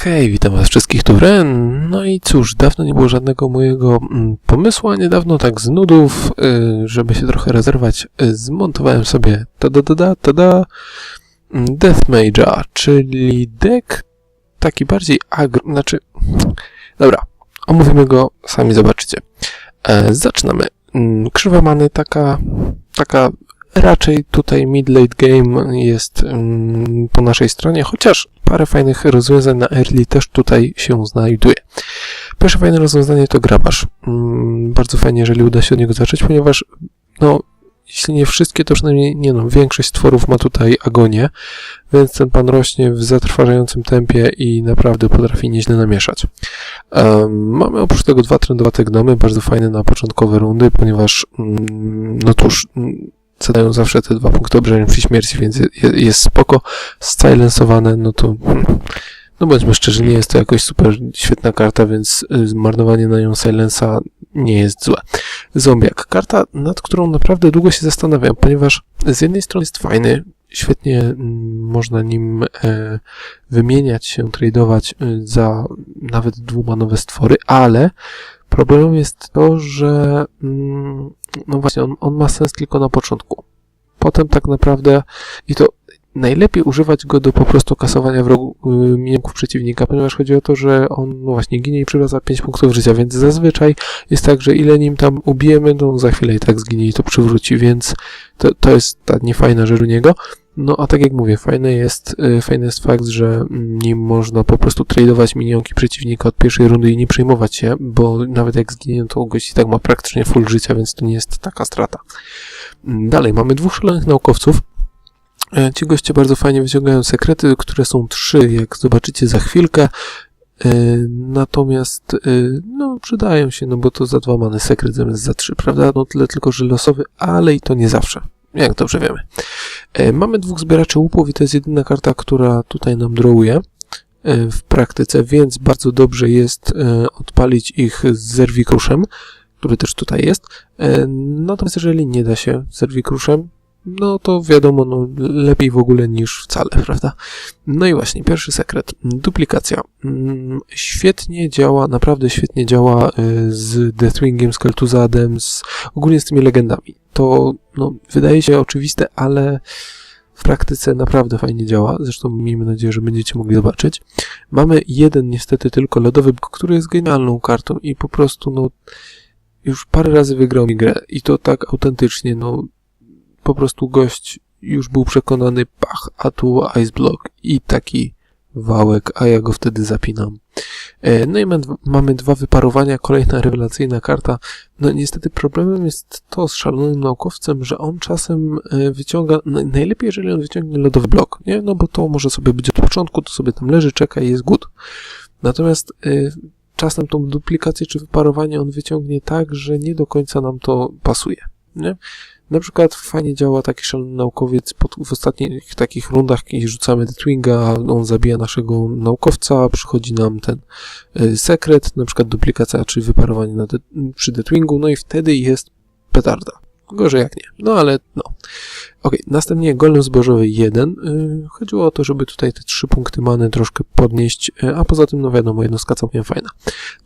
Hej, witam was wszystkich tu Ren. No i cóż, dawno nie było żadnego mojego mm, pomysłu, a niedawno tak z nudów, y, żeby się trochę rezerwować, y, zmontowałem sobie tada tada tada mm, Death Mage'a, czyli deck taki bardziej agro, znaczy, dobra, omówimy go, sami zobaczycie. E, zaczynamy. Mm, Krzywa many, taka, taka raczej tutaj mid-late game jest mm, po naszej stronie, chociaż parę fajnych rozwiązań na early też tutaj się znajduje. Pierwsze fajne rozwiązanie to grabarz. Mm, bardzo fajnie, jeżeli uda się od niego zacząć, ponieważ no, jeśli nie wszystkie, to przynajmniej nie no, większość stworów ma tutaj agonię, więc ten pan rośnie w zatrważającym tempie i naprawdę potrafi nieźle namieszać. Um, mamy oprócz tego dwa trendowate gnomy, bardzo fajne na początkowe rundy, ponieważ mm, no cóż, mm, zadają zawsze te dwa punkty obrażeń przy śmierci, więc je- jest spoko. Silensowane, no to no bądźmy szczerzy, nie jest to jakoś super świetna karta, więc y, marnowanie na nią silensa nie jest złe. Zombiak. Karta, nad którą naprawdę długo się zastanawiam, ponieważ z jednej strony jest fajny, świetnie mm, można nim e, wymieniać się, tradować y, za nawet dwumanowe stwory, ale problemem jest to, że mm, no właśnie, on, on ma sens tylko na początku. Potem tak naprawdę i to najlepiej używać go do po prostu kasowania wrogu, y, minionków przeciwnika, ponieważ chodzi o to, że on no właśnie ginie i przywraca 5 punktów życia, więc zazwyczaj jest tak, że ile nim tam ubijemy, to on za chwilę i tak zginie i to przywróci, więc to, to jest ta niefajna rzecz u niego. No a tak jak mówię, fajny jest, y, fajny jest fakt, że mm, nim można po prostu tradować minionki przeciwnika od pierwszej rundy i nie przejmować się, bo nawet jak zginie, to gość i tak ma praktycznie full życia, więc to nie jest taka strata. Mm, Dalej, mamy dwóch szalonych naukowców. E, Ci goście bardzo fajnie wyciągają sekrety, które są trzy, jak zobaczycie za chwilkę. E, Natomiast, e, no, przydają się, no bo to za dwa many sekret zamiast za trzy, prawda? No tyle tylko, że losowy, ale i to nie zawsze. Jak dobrze wiemy. E, Mamy dwóch zbieraczy łupów i to jest jedyna karta, która tutaj nam drawuje e, w praktyce, więc bardzo dobrze jest e, odpalić ich z zerwikruszem, który też tutaj jest. Natomiast jeżeli nie da się z zerwikruszem, no to wiadomo, no, lepiej w ogóle niż wcale, prawda? No i właśnie, pierwszy sekret. Duplikacja. Mm, Świetnie działa, naprawdę świetnie działa y, z Deathwingiem, z Kel'Thuzadem, z, ogólnie z tymi legendami. To, no, wydaje się oczywiste, ale w praktyce naprawdę fajnie działa. Zresztą miejmy nadzieję, że będziecie mogli zobaczyć. Mamy jeden niestety tylko lodowy, który jest genialną kartą i po prostu, no, już parę razy wygrał mi grę i to tak autentycznie, no, po prostu gość już był przekonany, pach, a tu ice block i taki wałek, a ja go wtedy zapinam. E, No i ma- mamy dwa wyparowania, kolejna rewelacyjna karta. No niestety problemem jest to z szalonym naukowcem, że on czasem e, wyciąga, najlepiej jeżeli on wyciągnie lodowy blok, nie? No bo to może sobie być od początku, to sobie tam leży, czeka i jest good. Natomiast e, czasem tą duplikację czy wyparowanie on wyciągnie tak, że nie do końca nam to pasuje, nie? Na przykład fajnie działa taki szalony naukowiec pod, w ostatnich takich rundach, kiedy rzucamy Deathwinga, on zabija naszego naukowca, przychodzi nam ten y, sekret, na przykład duplikacja czy wyparowanie na de, przy Deathwingu, no i wtedy jest petarda. Gorzej jak nie. No ale no. Okej, następnie golem zbożowy 1. Y, chodziło o to, żeby tutaj te trzy punkty many troszkę podnieść, y, a poza tym, no wiadomo, jednostka całkiem fajna.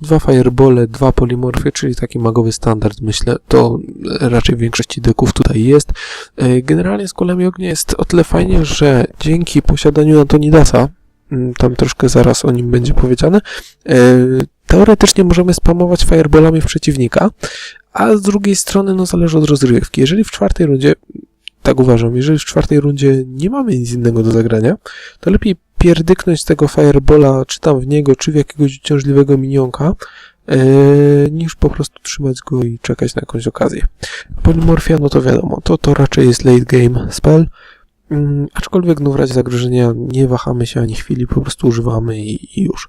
Dwa firebole, dwa polimorfy, czyli taki magowy standard, myślę, to raczej w większości deków tutaj jest. Generalnie z kulami ognia jest o tyle fajnie, że dzięki posiadaniu Antonidasa, mm, tam troszkę zaraz o nim będzie powiedziane, teoretycznie możemy spamować fireballami w przeciwnika, a z drugiej strony, no zależy od rozrywki. Jeżeli w czwartej rundzie, tak uważam, jeżeli w czwartej rundzie nie mamy nic innego do zagrania, to lepiej pierdyknąć tego firebola, czy tam w niego, czy w jakiegoś uciążliwego minionka, e, niż po prostu trzymać go i czekać na jakąś okazję. Polymorfia, no to wiadomo, to, to raczej jest late game spell, aczkolwiek no w razie zagrożenia nie wahamy się ani chwili, po prostu używamy i, i już.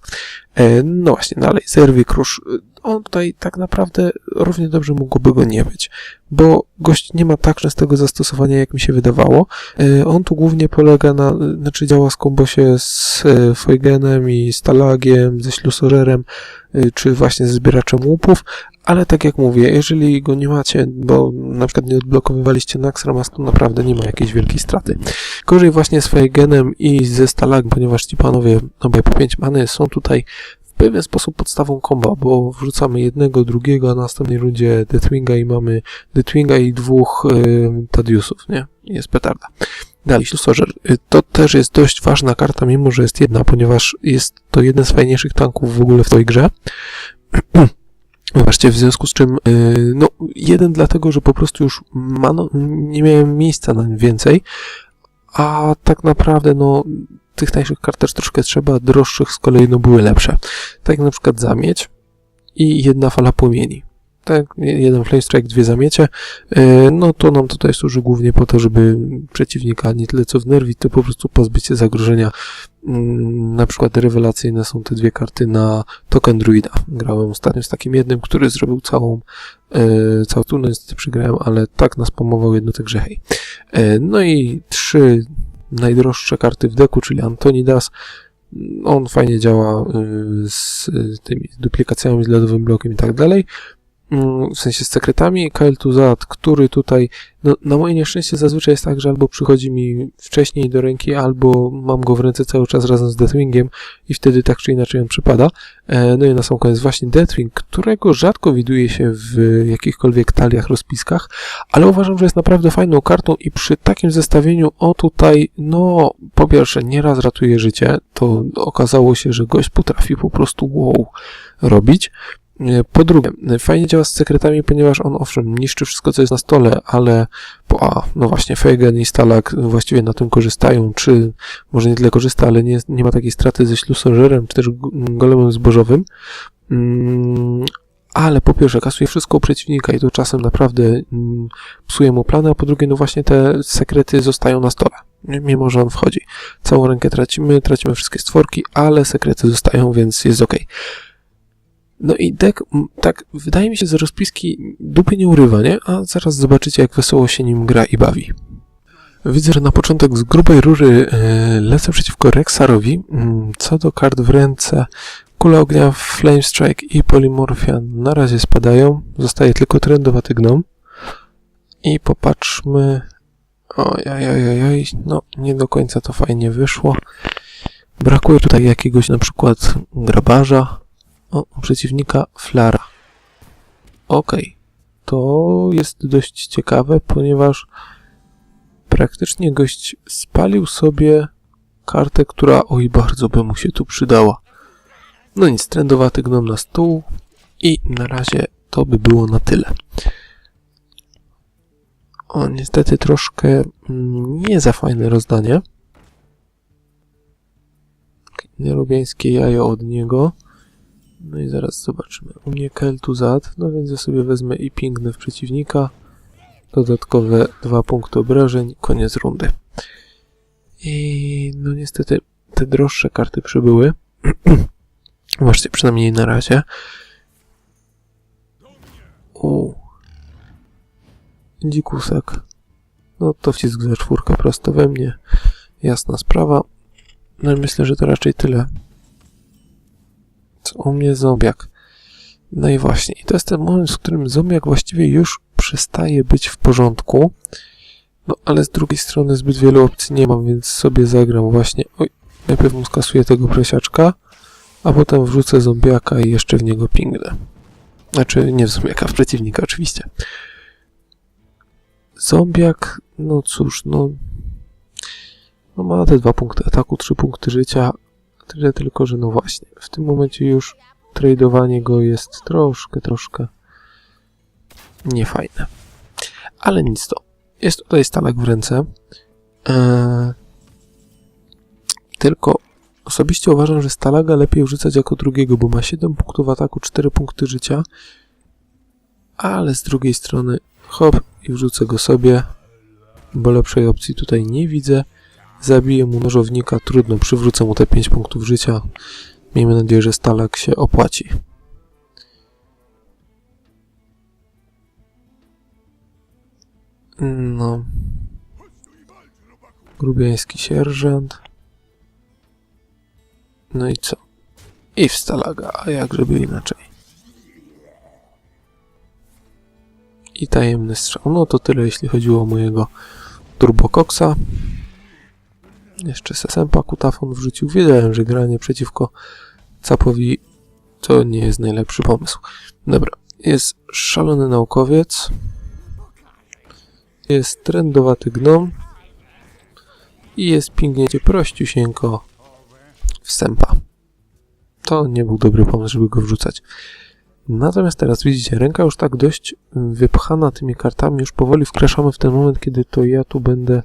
E, no właśnie, dalej, Zerwi Krusz. On tutaj tak naprawdę równie dobrze mogłoby go nie być, bo gość nie ma tak częstego zastosowania, jak mi się wydawało. E, on tu głównie polega na, znaczy działa z kombosie z e, Feugenem i Stalagiem, ze Ślusorerem, czy właśnie ze zbieraczem łupów, ale tak jak mówię, jeżeli go nie macie, bo na przykład nie odblokowywaliście Naxramas, to naprawdę nie ma jakiejś wielkiej straty. Gorzej właśnie z Feugenem i ze Stalagiem, ponieważ ci panowie obaj po 5 many są tutaj w pewien sposób podstawą komba, bo wrzucamy jednego, drugiego, a na następnej rundzie Deathwinga i mamy Deathwinga i dwóch y, Tadiusów, nie? Jest petarda. Dalej, Sorcerer. Y, To też jest dość ważna karta, mimo że jest jedna, ponieważ jest to jeden z fajniejszych tanków w ogóle w tej grze. Wybaczcie, w związku z czym, y, no, jeden dlatego, że po prostu już mano, nie miałem miejsca na więcej, a tak naprawdę, no, tych tańszych kart też troszkę trzeba, droższych z kolei, no, były lepsze. Tak jak na przykład zamieć i jedna fala płomieni. Tak, jeden flame strike, dwie zamiecie, y, no to nam tutaj służy głównie po to, żeby przeciwnika nie tyle co wnerwić, to po prostu pozbyć się zagrożenia. Mm, Na przykład rewelacyjne są te dwie karty na token druida. Grałem ostatnio z takim jednym, który zrobił całą, e, całą tu, no niestety przegrałem, ale tak nas pomował jednotek, że hej. E, no i trzy najdroższe karty w deku, czyli Antonidas. On fajnie działa e, z e, tymi duplikacjami, z ledowym blokiem i tak dalej. Mm, W sensie z sekretami. Kael Tuzat, który tutaj, no, na moje nieszczęście zazwyczaj jest tak, że albo przychodzi mi wcześniej do ręki, albo mam go w ręce cały czas razem z Deathwingiem i wtedy tak czy inaczej on przypada. E, No i na sam koniec właśnie Deathwing, którego rzadko widuje się w jakichkolwiek taliach, rozpiskach, ale uważam, że jest naprawdę fajną kartą i przy takim zestawieniu o tutaj, no po pierwsze nieraz ratuje życie, to okazało się, że gość potrafi po prostu wow robić. E, Po drugie, fajnie działa z sekretami, ponieważ on owszem niszczy wszystko, co jest na stole, ale po, a, no właśnie, Feigen i Stalak właściwie na tym korzystają, czy może nie tyle korzysta, ale nie, nie ma takiej straty ze ślusożerem, czy też golemem zbożowym. Mm, ale po pierwsze, kasuje wszystko u przeciwnika i to czasem naprawdę mm, psuje mu plany, a po drugie, no właśnie te sekrety zostają na stole, mimo że on wchodzi. Całą rękę tracimy, tracimy wszystkie stworki, ale sekrety zostają, więc jest ok. No i deck, m, tak, wydaje mi się, że rozpiski dupy nie urywa, nie? A zaraz zobaczycie, jak wesoło się nim gra i bawi. Widzę, że na początek z grubej rury e, lecę przeciwko Rexarowi. Mm, Co do kart w ręce, Kula Ognia, Flame Strike i Polymorphia na razie spadają. Zostaje tylko trendowaty gnom. I popatrzmy... Ojajajajaj, no nie do końca to fajnie wyszło. Brakuje tutaj jakiegoś na przykład grabarza. O, przeciwnika Flara. Okej. To jest dość ciekawe, ponieważ praktycznie gość spalił sobie kartę, która oj bardzo by mu się tu przydała. No nic, trendowaty gnom na stół i na razie to by było na tyle. O, niestety troszkę mm, nie za fajne rozdanie. Nielubiańskie jajo od niego. No i zaraz zobaczymy. U mnie Keltuzat, no więc ja sobie wezmę i pingnę w przeciwnika. Dodatkowe dwa punkty obrażeń, koniec rundy. I no niestety te droższe karty przybyły. Właściwie przynajmniej na razie. U. Dzikusek. No to wcisk za czwórkę prosto we mnie. Jasna sprawa. No i myślę, że to raczej tyle. U mnie zombiak. No i właśnie, to jest ten moment, w którym zombiak właściwie już przestaje być w porządku. No ale z drugiej strony zbyt wielu opcji nie mam, więc sobie zagram właśnie. Oj, najpierw mu skasuję tego prosiaczka, a potem wrzucę zombiaka i jeszcze w niego pingnę. Znaczy, nie w zombiaka, w przeciwnika oczywiście. Zombiak, no cóż, no. No ma te dwa punkty ataku, trzy punkty życia. Tyle tylko, że no właśnie, w tym momencie już tradowanie go jest troszkę, troszkę niefajne. Ale nic to. Jest tutaj stalak w ręce. Eee, tylko osobiście uważam, że stalaga lepiej wrzucać jako drugiego, bo ma 7 punktów ataku, 4 punkty życia. Ale z drugiej strony hop i wrzucę go sobie, bo lepszej opcji tutaj nie widzę. Zabiję mu nożownika, trudno, przywrócę mu te 5 punktów życia. Miejmy nadzieję, że Stalak się opłaci. No. Grubiański sierżant. No i co? I w Stalaga, a jak żeby inaczej. I tajemny strzał. No to tyle, jeśli chodziło o mojego Turbokoksa. Jeszcze Sesempa Kutafon wrzucił. Wiedziałem, że granie przeciwko Capowi to nie jest najlepszy pomysł. Dobra, jest szalony naukowiec. Jest trendowaty gnom. I jest pingnięcie prościusieńko wstępa. To nie był dobry pomysł, żeby go wrzucać. Natomiast teraz widzicie, ręka już tak dość wypchana tymi kartami, już powoli wkraczamy w ten moment, kiedy to ja tu będę...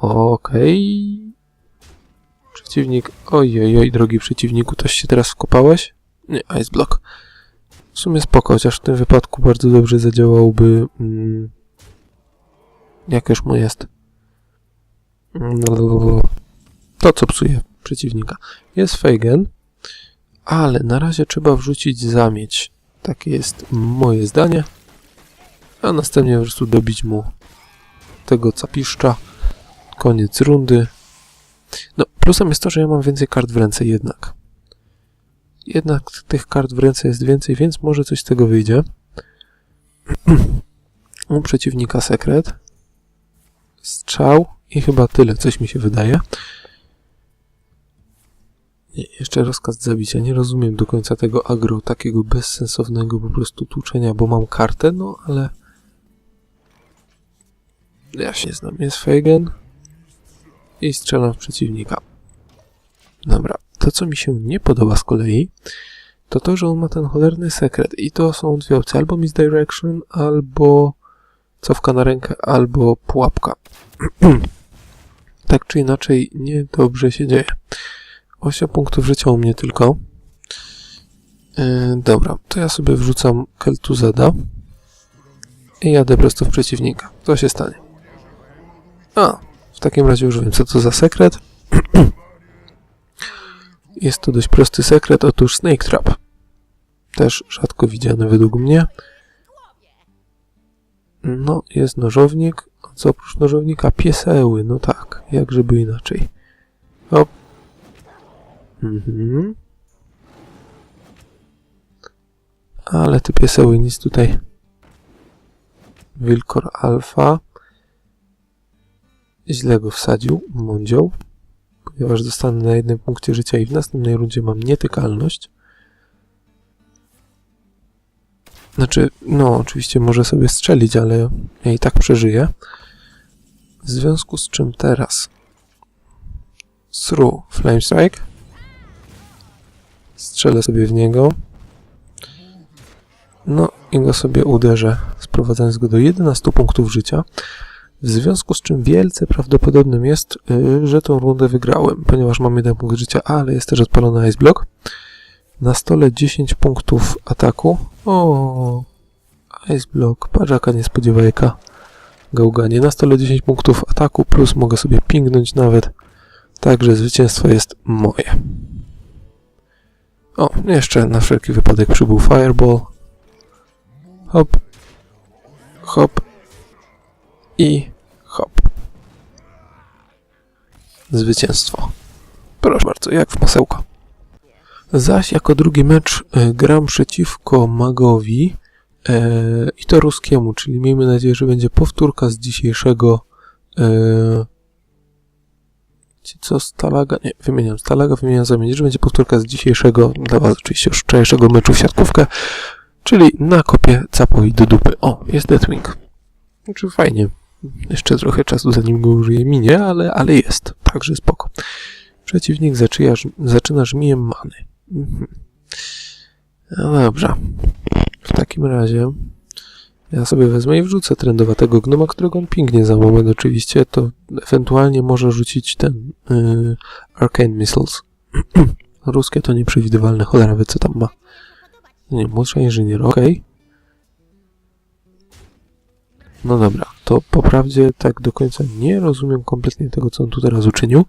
Okej... Przeciwnik... Ojej, oj, drogi przeciwniku, toś się teraz wkopałeś? Nie, Ice Block. W sumie spoko, chociaż w tym wypadku bardzo dobrze zadziałałby... Mm, jak już mu jest? To, co psuje przeciwnika. Jest Feigen, ale na razie trzeba wrzucić zamieć. Takie jest moje zdanie. A następnie po prostu dobić mu tego capiszcza. Koniec rundy. No, plusem jest to, że ja mam więcej kart w ręce jednak. Jednak tych kart w ręce jest więcej, więc może coś z tego wyjdzie. U przeciwnika sekret. Strzał i chyba tyle, coś mi się wydaje. Nie, jeszcze rozkaz zabicia. Nie rozumiem do końca tego agro, takiego bezsensownego po prostu tłuczenia, bo mam kartę, no ale... Ja się znam. Jest Feigen i strzelam w przeciwnika. Dobra. To, co mi się nie podoba z kolei, to to, że on ma ten cholerny sekret. I to są dwie opcje. Albo misdirection, albo cofka na rękę, albo pułapka. tak czy inaczej, niedobrze się dzieje. 8 punktów życia u mnie tylko. Yy, dobra, to ja sobie wrzucam Keltuzeda i jadę prosto w przeciwnika. Co się stanie? A, takim razie już wiem, co to za sekret. Jest to dość prosty sekret, otóż Snake Trap. Też rzadko widziany według mnie. No, jest nożownik. A co oprócz nożownika? Pieseły, no tak, jak żeby inaczej. Hop. Mhm. Ale te pieseły nic tutaj. Wilkor Alfa. Źle go wsadził, mądzioł. Ponieważ zostanę na jednym punkcie życia i w następnej rundzie mam nietykalność. Znaczy, no, oczywiście może sobie strzelić, ale ja i tak przeżyję. W związku z czym teraz Through Flame Strike. Strzelę sobie w niego. No i go sobie uderzę, sprowadzając go do 11 punktów życia. W związku z czym wielce prawdopodobnym jest, yy, że tą rundę wygrałem, ponieważ mam jeden punkt życia, ale jest też odpalony Ice Block. Na stole 10 punktów ataku. O, Ice Block, patrz jaka niespodziewajka. Gałganie. Na stole 10 punktów ataku, plus mogę sobie pingnąć nawet. Także zwycięstwo jest moje. O, jeszcze na wszelki wypadek przybył Fireball. Hop. Hop. I hop. Zwycięstwo. Proszę bardzo, jak w masełko. Zaś jako drugi mecz e, gram przeciwko magowi e, i to ruskiemu, czyli miejmy nadzieję, że będzie powtórka z dzisiejszego e, co Stalaga, nie, wymieniam Stalaga, wymieniam zamienić, że będzie powtórka z dzisiejszego, dla was oczywiście już wczorajszego meczu w siatkówkę, czyli na kopie capowi do dupy. O, jest Deathwing. Znaczy fajnie. Jeszcze trochę czasu zanim go użyję minie, ale, ale jest. Także spoko. Przeciwnik zaczyna, zaczyna żmijem many. Mhm. No dobrze. W takim razie ja sobie wezmę i wrzucę trendowatego gnoma, którego on pingnie za moment oczywiście, to ewentualnie może rzucić ten yy, Arcane Missiles. Ruskie to nieprzewidywalne, cholera wie co tam ma. Nie, młodsza inżynier, okej. Okay. No dobra, to po prawdzie tak do końca nie rozumiem kompletnie tego, co on tu teraz uczynił.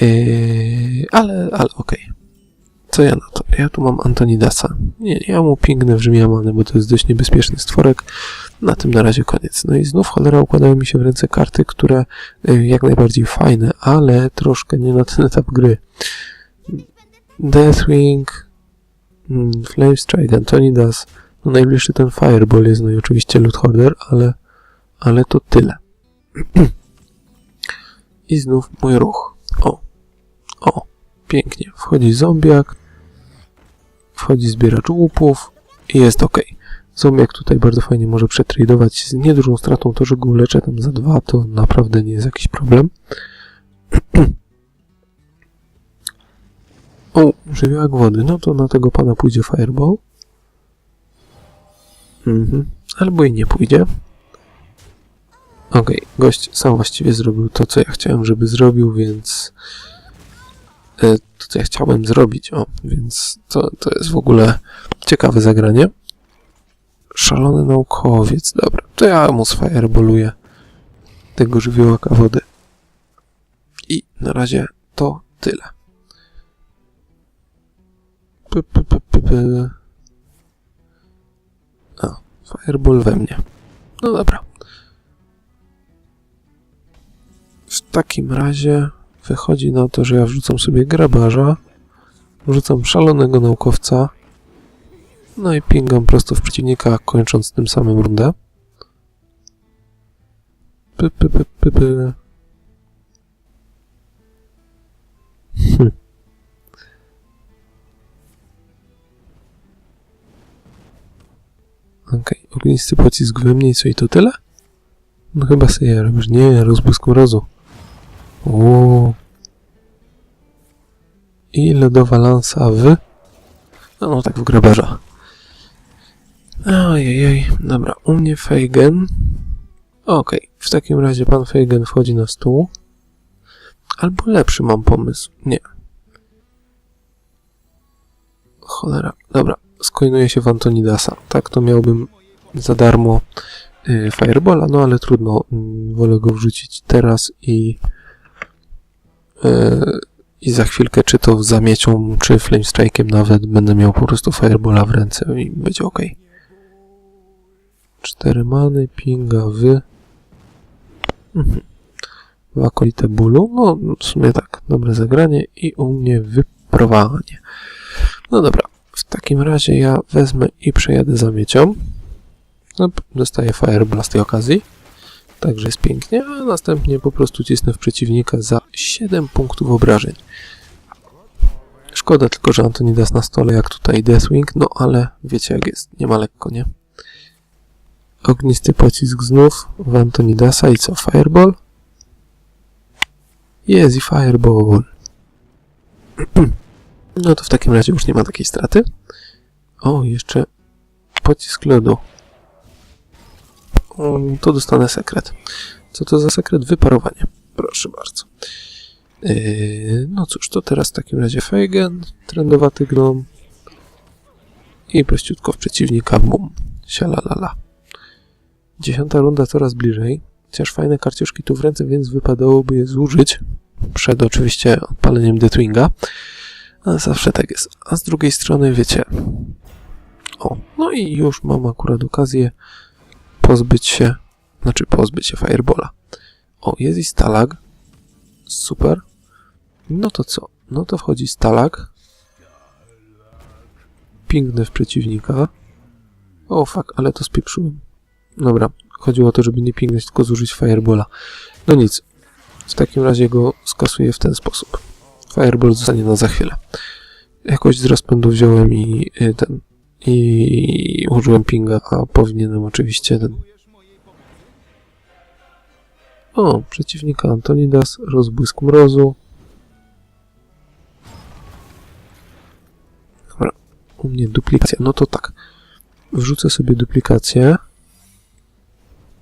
Yy, ale, ale okej. Co ja na to? Ja tu mam Antonidasa. Nie, ja mu pingnę w Rzymiamany, bo to jest dość niebezpieczny stworek. Na tym na razie koniec. No i znów cholera układają mi się w ręce karty, które y, jak najbardziej fajne, ale troszkę nie na ten etap gry. Deathwing, mm, Flame Strike, Antonidas, no najbliższy ten Fireball jest, no i oczywiście Loot Hoarder, ale, ale to tyle. I znów mój ruch. O, o, pięknie. Wchodzi zombiak, wchodzi zbieracz łupów i jest ok. Zombiak tutaj bardzo fajnie może przetradować z niedużą stratą. To, że go leczę tam za dwa, to naprawdę nie jest jakiś problem. o, żywiołek wody. No to na tego pana pójdzie Fireball. Mhm. Albo i nie pójdzie. Okej, gość sam właściwie zrobił to, co ja chciałem, żeby zrobił, więc e, to, co ja chciałem zrobić, o, więc to, to jest w ogóle ciekawe zagranie. Szalony naukowiec, dobra, to ja mu sfireboluję tego żywiołaka wody. I na razie to tyle. P, p, p, p, p. Fireball we mnie. No dobra. W takim razie wychodzi na to, że ja wrzucam sobie grabarza, wrzucam szalonego naukowca, no i pingam prosto w przeciwnika, kończąc tym samym rundę. Py, py, py, py, py. Hm. Okej, ognisty pocisk we mnie co i to tyle? No chyba sobie robisz. Nie, rozbłysk mrozu. O. I lodowa lansa w... No, no tak w grabarza. Ojej, dobra, u mnie Feigen. Okej, w takim razie pan Feigen wchodzi na stół. Albo lepszy mam pomysł. Nie. Cholera, dobra, skoinuję się w Antonidasa. Tak, to miałbym za darmo y, Firebola, no ale trudno, mm, wolę go wrzucić teraz i y, i za chwilkę, czy to zamiecią, czy Flame Strike'iem nawet, będę miał po prostu Firebola w ręce i będzie ok. Cztery many, pinga, wy. Mhm. W akolite bólu. No, w sumie tak, dobre zagranie i u mnie wyprowadzenie. No dobra, w takim razie ja wezmę i przejadę zamiecią. No, dostaję Fireball z tej okazji. Także jest pięknie, a następnie po prostu cisnę w przeciwnika za 7 punktów obrażeń. Szkoda tylko, że Antonidas na stole jak tutaj Deathwing, no ale wiecie jak jest, nie ma lekko, nie? Ognisty pocisk znów w Antonidasa i co? Fireball? Jest i Fireball. No to w takim razie już nie ma takiej straty. O, jeszcze pocisk lodu. O, to dostanę sekret. Co to za sekret? Wyparowanie. Proszę bardzo. Yy, no cóż, to teraz w takim razie Feigen, trendowaty gnom i prościutko w przeciwnika, bum, sialalala. Dziesiąta runda coraz bliżej, chociaż fajne karciuszki tu w ręce, więc wypadałoby je zużyć przed oczywiście odpaleniem Deathwinga, zawsze tak jest. A z drugiej strony, wiecie, o, no i już mam akurat okazję pozbyć się, znaczy pozbyć się Firebola. O, jest i Stalag. Super. No to co? No to wchodzi Stalag. Piękny w przeciwnika. O, fuck, ale to spieprzyłem. Dobra, chodziło o to, żeby nie pięknąć, tylko zużyć Firebola. No nic. W takim razie go skasuję w ten sposób. Fireball zostanie na za chwilę. Jakoś z rozpędu wziąłem i y, ten i użyłem pinga, a powinienem oczywiście ten... O, przeciwnika Antonidas, rozbłysk mrozu. Dobra, u mnie duplikacja. No to tak, wrzucę sobie duplikację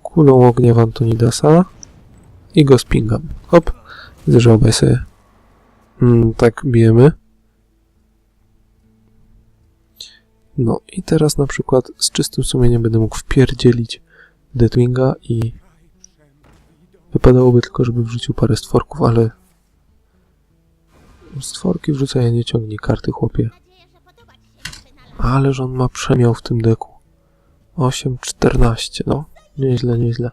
kulą ognia w Antonidasa i go spingam. Hop, widzę, że obaj sobie mm, tak bijemy. No i teraz na przykład z czystym sumieniem będę mógł wpierdzielić Deathwinga i wypadałoby tylko, żeby wrzucił parę stworków, ale Stworki wrzucaj, a nie ciągnij karty, chłopie. Ależ on ma przemiał w tym deku. 8, 14, no. Nieźle, nieźle.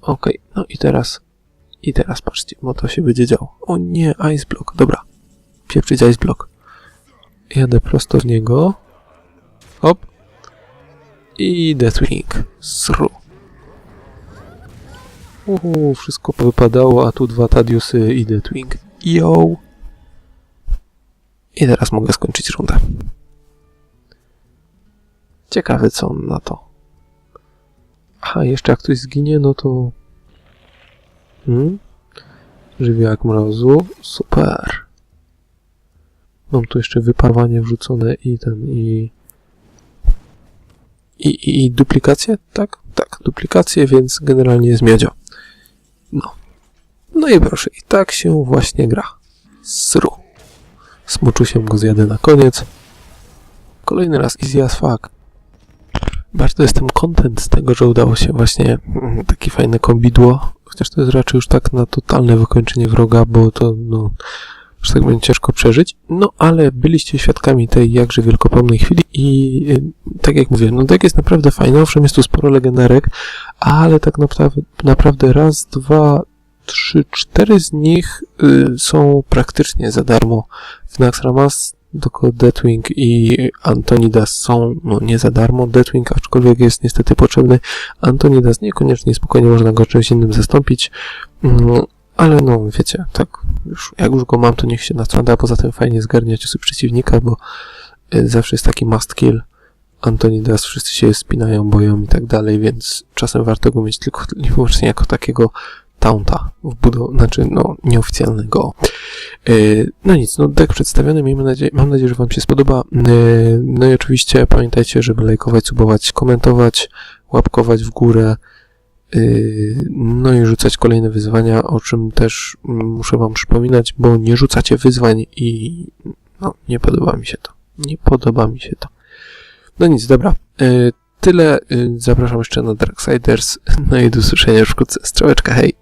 Okej, no i teraz... I teraz patrzcie, bo to się będzie działo. O nie, Ice Block, dobra. Pieprzyć Ice Block. Jadę prosto w niego. Hop. I Deathwing. Sru. Uhu, wszystko wypadało, a tu dwa Tadiusy i Deathwing. Yo! I teraz mogę skończyć rundę. Ciekawe co on na to. Aha, jeszcze jak ktoś zginie, no to... Hmm? Żywiołak mrozu. Super. Mam tu jeszcze wyparwanie wrzucone i ten, i... I, i, i duplikację? Tak? Tak, duplikację, więc generalnie jest miodzio. No. No i proszę, i tak się właśnie gra. Sru. Smuczu go zjadę na koniec. Kolejny raz easy as fuck. Bardzo jestem content z tego, że udało się właśnie takie fajne kombidło. Chociaż to jest raczej już tak na totalne wykończenie wroga, bo to no, że tak będzie ciężko przeżyć. No ale byliście świadkami tej jakże wielkopomnej chwili i y, tak jak mówię, no deck jest naprawdę fajny, owszem jest tu sporo legendarek, ale tak naprawdę, raz, dwa, trzy, cztery z nich y, są praktycznie za darmo w Naxxramas, tylko Deathwing i Antonidas są no, nie za darmo. Deathwing aczkolwiek jest niestety potrzebny. Antonidas niekoniecznie spokojnie można go czymś innym zastąpić. Mm, ale no, wiecie, tak, już, jak już go mam, to niech się natrąda, poza tym fajnie zgarnia ciosy przeciwnika, bo y, zawsze jest taki must kill. Antonidas, wszyscy się spinają, boją i tak dalej, więc czasem warto go mieć tylko i wyłącznie jako takiego taunta wbudow- znaczy no nieoficjalnego. Yy, no nic, no deck przedstawiony, miejmy nadzieję, mam nadzieję, że Wam się spodoba. Yy, no i oczywiście pamiętajcie, żeby lajkować, subować, komentować, łapkować w górę, yy, no i rzucać kolejne wyzwania, o czym też muszę Wam przypominać, bo nie rzucacie wyzwań i no nie podoba mi się to. Nie podoba mi się to. No nic, dobra. Tyle. Zapraszam jeszcze na Darksiders. No i do usłyszenia już wkrótce. Strzałeczka, hej!